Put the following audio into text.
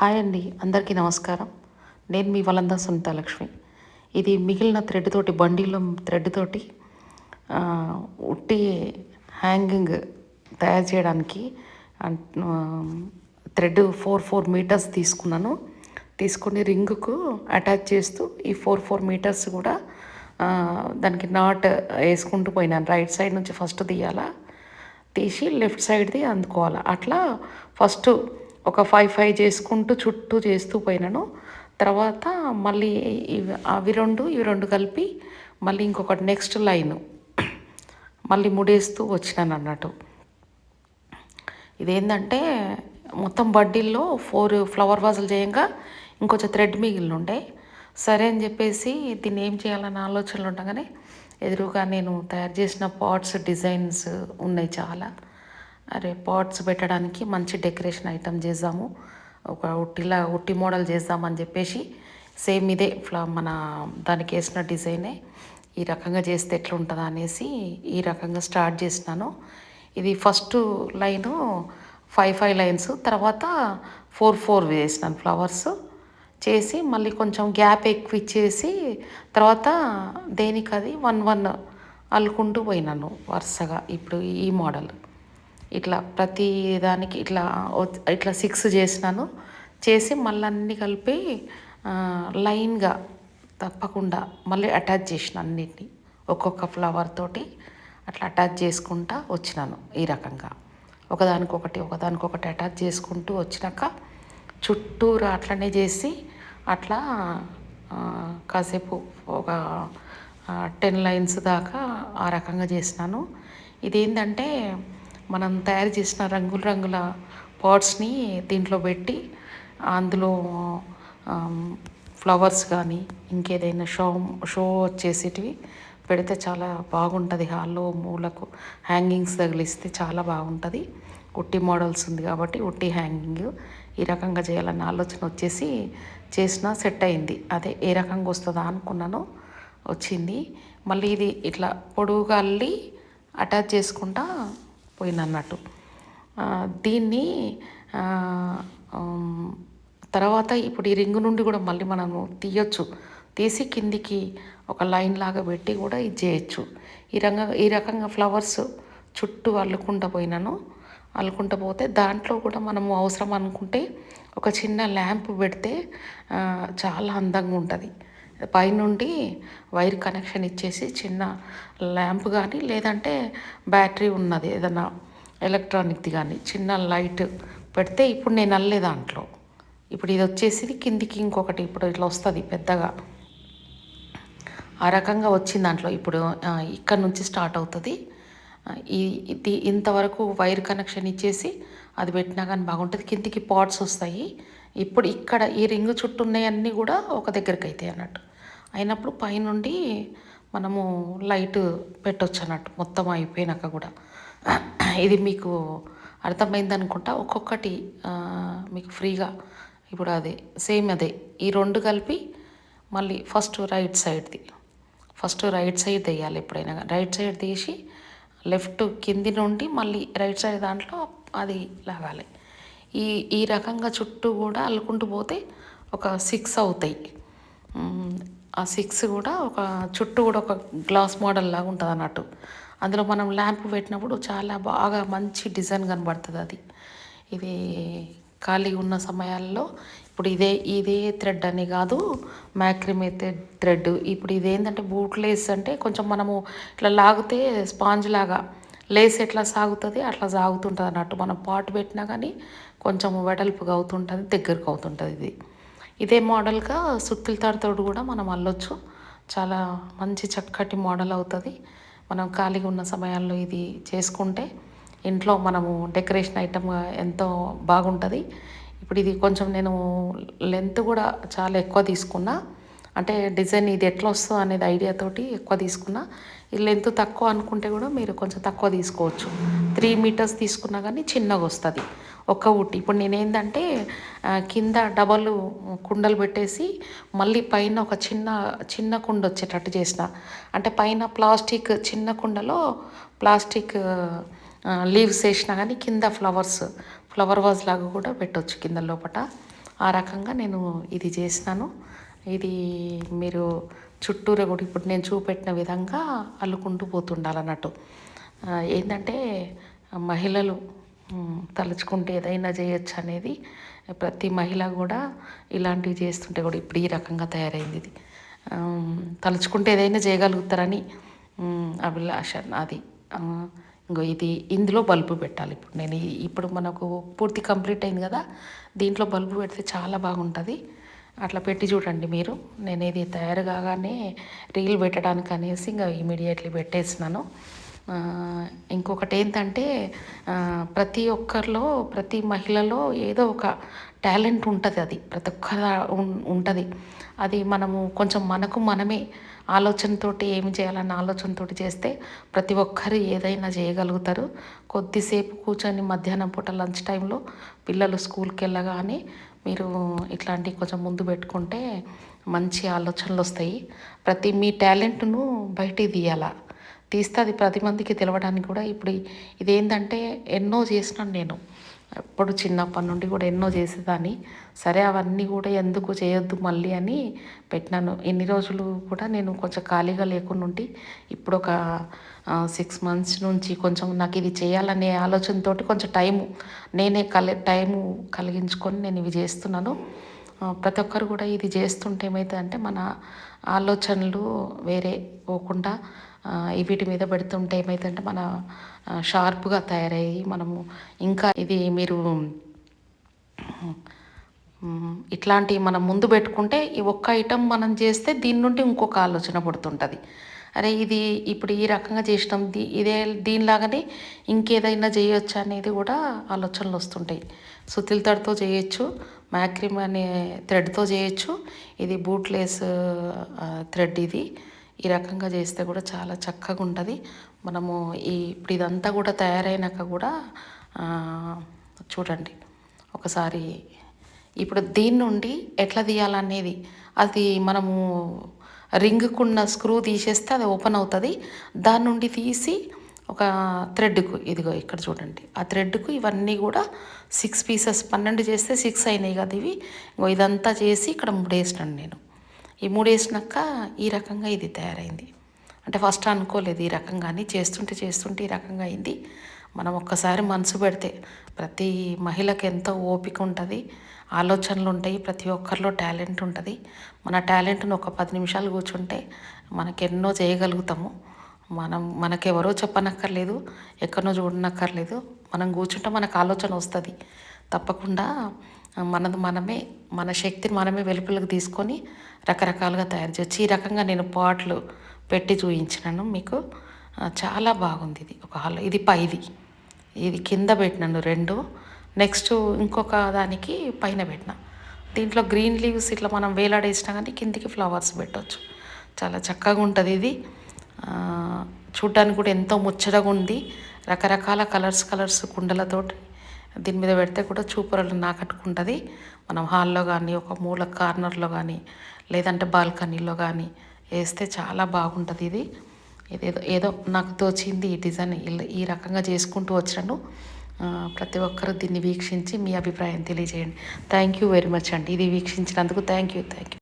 Hi అండి అందరికీ నమస్కారం. నేను మీ వలంద సునీత లక్ష్మి. ఇది మిగిలిన థ్రెడ్ తోటి బండిలో థ్రెడ్ తోటి ఉట్టి హ్యాంగింగ్ తయారు చేయడానికి థ్రెడ్ ఫోర్ ఫోర్ మీటర్స్ తీసుకున్నాను. తీసుకొని రింగుకు అటాచ్ చేస్తూ ఈ ఫోర్ ఫోర్ మీటర్స్ కూడా దానికి నాట్ వేసుకుంటూ పోయినాను. రైట్ సైడ్ నుంచి ఫస్ట్ తీయాలా తీసి లెఫ్ట్ సైడ్ది అందుకోవాలి. అట్లా ఫస్ట్ ఒక ఫైవ్ ఫైవ్ చేసుకుంటూ చుట్టూ చేస్తూ పోయినాను. తర్వాత మళ్ళీ ఇవి అవి రెండు ఇవి రెండు కలిపి మళ్ళీ ఇంకొకటి నెక్స్ట్ లైన్. మళ్ళీ ముడేస్తూ వచ్చినాను అన్నట్టు. ఇదేంటంటే మొత్తం బడ్డీల్లో ఫోర్ ఫ్లవర్ వాజులు చేయంగా ఇంకొంచెం థ్రెడ్ మిగిలిన ఉండే. సరే అని చెప్పేసి దీన్ని ఏం చేయాలన్న ఆలోచనలు ఉండగానే ఎదురుగా నేను తయారు చేసిన పాట్స్ డిజైన్స్ ఉన్నాయి చాలా. అరే పాట్స్ పెట్టడానికి మంచి డెకరేషన్ ఐటమ్ చేద్దాము. ఒక ఉట్టిలా ఉట్టి మోడల్ చేద్దామని చెప్పేసి సేమ్ ఇదే ఫ్లా మన దానికి వేసిన డిజైనే ఈ రకంగా చేస్తే ఎట్లుంటుందా అనేసి ఈ రకంగా స్టార్ట్ చేసినాను. ఇది first line five five lines తర్వాత ఫోర్ ఫోర్ వేసినాను ఫ్లవర్స్. చేసి మళ్ళీ కొంచెం గ్యాప్ ఎక్కువ ఇచ్చేసి తర్వాత దేనికి అది వన్ వన్ అల్లుకుంటూ పోయినాను వరుసగా ఇప్పుడు ఈ మోడల్. ఇట్లా ప్రతి దానికి ఇట్లా ఇట్లా సిక్స్ చేసినాను. చేసి మళ్ళీ అన్నీ కలిపి లైన్గా తప్పకుండా మళ్ళీ అటాచ్ చేసిన అన్నిటిని. ఒక్కొక్క ఫ్లవర్ తోటి అట్లా అటాచ్ చేసుకుంటా వచ్చినాను ఈ రకంగా. ఒకదానికొకటి ఒకదానికొకటి అటాచ్ చేసుకుంటూ వచ్చినాక చుట్టూరా అట్లనే చేసి అట్లా కాసేపు ఒక టెన్ లైన్స్ దాకా ఆ రకంగా చేసినాను. ఇదేంటంటే మనం తయారు చేసిన రంగుల రంగుల పాట్స్ని దీంట్లో పెట్టి అందులో ఫ్లవర్స్ కానీ ఇంకేదైనా షో షో వచ్చేసేటివి పెడితే చాలా బాగుంటుంది. హాల్లో మూలకు హ్యాంగింగ్స్ తగిలిస్తే చాలా బాగుంటుంది. ఉట్టి మోడల్స్ ఉంది కాబట్టి ఉట్టి హ్యాంగింగ్ ఈ రకంగా చేయాలన్న ఆలోచన వచ్చేసి చేసిన సెట్ అయింది. అదే ఏ రకంగా వస్తుందా అనుకున్నాను వచ్చింది. మళ్ళీ ఇది ఇట్లా పొడువుగా అల్లి అటాచ్ చేసుకుంటా పోయిందన్నట్టు. దీన్ని తర్వాత ఇప్పుడు ఈ రింగు నుండి కూడా మళ్ళీ మనము తీయొచ్చు. తీసి కిందికి ఒక లైన్ లాగా పెట్టి కూడా ఇది చేయొచ్చు. ఈ రంగ ఈ రకంగా ఫ్లవర్స్ చుట్టూ అల్లుకుంటూ పోయినాను. అల్లుకుంటూ పోతే దాంట్లో కూడా మనము అవసరం అనుకుంటే ఒక చిన్న ల్యాంప్ పెడితే చాలా అందంగా ఉంటుంది. పైనుండి వైర్ కనెక్షన్ ఇచ్చేసి చిన్న ల్యాంప్ కానీ లేదంటే బ్యాటరీ ఉన్నది ఏదైనా ఎలక్ట్రానిక్ది కానీ చిన్న లైట్ పెడితే ఇప్పుడు నేను అల్లే దాంట్లో. ఇప్పుడు ఇది వచ్చేసి కిందికి ఇంకొకటి ఇప్పుడు ఇట్లా వస్తుంది పెద్దగా. ఆ రకంగా వచ్చింది దాంట్లో. ఇప్పుడు ఇక్కడ నుంచి స్టార్ట్ అవుతుంది. ఇది ఇంతవరకు వైర్ కనెక్షన్ ఇచ్చేసి అది పెట్టినా కానీ బాగుంటుంది. కిందికి పాట్స్ వస్తాయి. ఇప్పుడు ఇక్కడ ఈ రింగ్ చుట్టూ ఉన్నాయన్నీ కూడా ఒక దగ్గరికి అవుతాయి అన్నట్టు. అయినప్పుడు పైనుండి మనము లైట్ పెట్టొచ్చు అన్నట్టు మొత్తం అయిపోయినాక కూడా. ఇది మీకు అర్థమైంది అనుకుంటా. ఒక్కొక్కటి మీకు ఫ్రీగా ఇప్పుడు అదే సేమ్ అదే. ఈ రెండు కలిపి మళ్ళీ ఫస్ట్ రైట్ సైడ్ది. ఫస్ట్ రైట్ సైడ్ తీయాలి ఎప్పుడైనా రైట్ సైడ్ తీసి లెఫ్ట్ కింది నుండి మళ్ళీ రైట్ సైడ్ దాంట్లో అది లాగాలి. ఈ ఈ రకంగా చుట్టూ కూడా అల్లుకుంటూ పోతే ఒక సిక్స్ అవుతాయి. ఆ సిక్స్ కూడా ఒక చుట్టూ కూడా ఒక గ్లాస్ మోడల్ లాగా ఉంటుంది అన్నట్టు. అందులో మనం ల్యాంప్ పెట్టినప్పుడు చాలా బాగా మంచి డిజైన్ కనబడుతుంది అది. ఇది ఖాళీ ఉన్న సమయాల్లో ఇప్పుడు ఇదే ఇదే థ్రెడ్ అని కాదు మ్యాక్రిమే థ్రెడ్. ఇప్పుడు ఇదేంటంటే బూట్ లేస్ అంటే కొంచెం మనము ఇట్లా లాగితే స్పాంజ్ లాగా లేస్ ఎట్లా సాగుతుంది అట్లా సాగుతుంటుంది అన్నట్టు. మనం పాటు పెట్టినా కానీ కొంచెం వెడల్పుగా అవుతుంటుంది దగ్గరకు అవుతుంటుంది ఇది. ఇదే మోడల్గా సుత్తుల తాడుతోడు కూడా మనం అల్లొచ్చు. చాలా మంచి చక్కటి మోడల్ అవుతుంది. మనం ఖాళీగా ఉన్న సమయాల్లో ఇది చేసుకుంటే ఇంట్లో మనము డెకరేషన్ ఐటమ్గా ఎంతో బాగుంటుంది. ఇప్పుడు ఇది కొంచెం నేను లెంత్ కూడా చాలా ఎక్కువ తీసుకున్నా. అంటే డిజైన్ ఇది ఎట్లా వస్తుందో అనేది ఐడియాతోటి ఎక్కువ తీసుకున్నా. ఈ లెంత్ తక్కువ అనుకుంటే కూడా మీరు కొంచెం తక్కువ తీసుకోవచ్చు. త్రీ మీటర్స్ తీసుకున్నా కానీ చిన్నగా వస్తుంది. ఒక్క ఉట్టి ఇప్పుడు నేనేంటంటే కింద డబల్ కుండలు పెట్టేసి మళ్ళీ పైన ఒక చిన్న చిన్న కుండ వచ్చేటట్టు చేసిన. అంటే పైన ప్లాస్టిక్ చిన్న కుండలో ప్లాస్టిక్ లీవ్స్ వేసినా కానీ కింద ఫ్లవర్స్ ఫ్లవర్ వాజ్ లాగా కూడా పెట్టొచ్చు కింద లోపల ఆ రకంగా నేను ఇది చేసినాను. ఇది మీరు చుట్టూరా కూడా ఇప్పుడు నేను చూపెట్టిన విధంగా అల్లుకుంటూ పోతుండాలన్నట్టు. ఏంటంటే మహిళలు తలుచుకుంటే ఏదైనా చేయొచ్చు అనేది ప్రతి మహిళ కూడా ఇలాంటివి చేస్తుంటే కూడా ఇప్పుడు ఈ రకంగా తయారైంది ఇది. తలుచుకుంటే ఏదైనా చేయగలుగుతారని అభిలాష అది ఇంకో ఇది ఇందులో బల్బు పెట్టాలి. ఇప్పుడు నేను ఇప్పుడు మనకు పూర్తి కంప్లీట్ అయింది కదా దీంట్లో బల్బు పెడితే చాలా బాగుంటుంది. అట్లా పెట్టి చూడండి మీరు. నేను ఇది తయారు కాగానే రీల్ పెట్టడానికి అనేసి ఇంకా ఇమీడియట్లీ పెట్టేసినాను. ఇంకొకటి ఏంటంటే ప్రతి ఒక్కరిలో ప్రతి మహిళలో ఏదో ఒక టాలెంట్ ఉంటుంది అది. ప్రతి ఒక్క ఉంటుంది. అది మనము కొంచెం మనకు మనమే ఆలోచనతోటి ఏమి చేయాలన్న ఆలోచనతోటి చేస్తే ప్రతి ఒక్కరు ఏదైనా చేయగలుగుతారు. కొద్దిసేపు కూర్చొని మధ్యాహ్నం పూట లంచ్ టైంలో పిల్లలు స్కూల్కి వెళ్ళగానే మీరు ఇట్లాంటివి కొంచెం ముందు పెట్టుకుంటే మంచి ఆలోచనలు వస్తాయి ప్రతి మీ టాలెంట్ను బయటికి తీయాలా? తీస్తే అది పది మందికి తెలవడానికి కూడా ఇప్పుడు ఇదేంటంటే ఎన్నో చేసినాను నేను. ఎప్పుడు చిన్నప్పటి నుండి కూడా ఎన్నో చేసేదాన్ని. సరే అవన్నీ కూడా ఎందుకు చేయొద్దు మళ్ళీ అని పెట్టినాను. ఎన్ని రోజులు కూడా నేను కొంచెం ఖాళీగా లేకుండా ఉండి ఇప్పుడు ఒక సిక్స్ మంత్స్ నుంచి కొంచెం నాకు ఇది చేయాలనే ఆలోచనతోటి కొంచెం టైము నేనే కలి టైము కలిగించుకొని నేను ఇవి చేస్తున్నాను. ప్రతి ఒక్కరు కూడా ఇది చేస్తుంటే ఏమవుతుందంటే మన ఆలోచనలు వేరే పోకుండా వీటి మీద పెడుతుంటే ఏమవుతుందంటే మన షార్ప్గా తయారయ్యి మనము ఇంకా ఇది మీరు ఇట్లాంటివి మనం ముందు పెట్టుకుంటే ఈ ఒక్క ఐటెం మనం చేస్తే దీని నుండి ఇంకొక ఆలోచన పడుతుంటుంది. అరే ఇది ఇప్పుడు ఈ రకంగా చేసినాం. దీ ఇదే దీనిలాగానే ఇంకేదైనా చేయొచ్చు అనేది కూడా ఆలోచనలు వస్తుంటాయి. సుతిల్ తడితో చేయొచ్చు మ్యాక్రిమ్ అనే థ్రెడ్తో చేయొచ్చు. ఇది బూట్లెస్ థ్రెడ్ ఇది. ఈ రకంగా చేస్తే కూడా చాలా చక్కగా ఉంటుంది. మనము ఈ ఇప్పుడు ఇదంతా కూడా తయారైనాక కూడా చూడండి. ఒకసారి ఇప్పుడు దీని నుండి ఎట్లా తీయాలనేది. అది మనము రింగ్కున్న స్క్రూ తీసేస్తే అది ఓపెన్ అవుతుంది. దాని నుండి తీసి ఒక థ్రెడ్కు ఇదిగో ఇక్కడ చూడండి. ఆ థ్రెడ్కు ఇవన్నీ కూడా సిక్స్ పీసెస్ పన్నెండు చేస్తే సిక్స్ అయినాయి కదా ఇవి. ఇంకో ఇదంతా చేసి ఇక్కడ మూడేసినాను నేను. ఈ మూడేసినాక ఈ రకంగా ఇది తయారైంది. అంటే ఫస్ట్ అనుకోలేదు ఈ రకంగాని చేస్తుంటే చేస్తుంటే ఈ రకంగా అయింది. మనం ఒక్కసారి మనసు పెడితే ప్రతి మహిళకి ఎంతో ఓపిక ఉంటుంది ఆలోచనలు ఉంటాయి ప్రతి ఒక్కరిలో టాలెంట్ ఉంటుంది. మన టాలెంట్ను ఒక పది నిమిషాలు కూర్చుంటే మనకెన్నో చేయగలుగుతాము. మనం మనకెవరో చెప్పనక్కర్లేదు ఎక్కడనో చూడనక్కర్లేదు. మనం కూర్చుంటే మనకు ఆలోచన వస్తుంది. తప్పకుండా మనది మనమే మన శక్తిని మనమే వెలుపులకు తీసుకొని రకరకాలుగా తయారు చేయొచ్చు ఈ రకంగా నేను పాట్లు పెట్టి చూయించినాను. మీకు చాలా బాగుంది ఇది. ఒక హాల్ ఇది పైది. ఇది కింద పెట్టినాను రెండు. నెక్స్ట్ ఇంకొక దానికి పైన పెట్టిన. దీంట్లో గ్రీన్ లీవ్స్ ఇట్లా మనం వేలాడేసినా కానీ కిందికి ఫ్లవర్స్ పెట్టవచ్చు చాలా చక్కగా ఉంటుంది ఇది. చూడ్డానికి కూడా ఎంతో ముచ్చటగా ఉంది. రకరకాల కలర్స్ కలర్స్ కుండలతోటి దీని మీద పెడితే కూడా చూపురలు నాకట్టుకుంటుంది. మనం హాల్లో కానీ ఒక మూల కార్నర్లో కానీ లేదంటే బాల్కనీలో కానీ వేస్తే చాలా బాగుంటుంది ఇది. ఏదేదో ఏదో నాకు తోచింది ఈ డిజైన్ ఈ రకంగా చేసుకుంటూ వచ్చాను ప్రతి ఒక్కరూ దీన్ని వీక్షించి మీ అభిప్రాయం తెలియజేయండి. థ్యాంక్ యూ వెరీ మచ్ అండి. ఇది వీక్షించినందుకు థ్యాంక్ యూ థ్యాంక్ యూ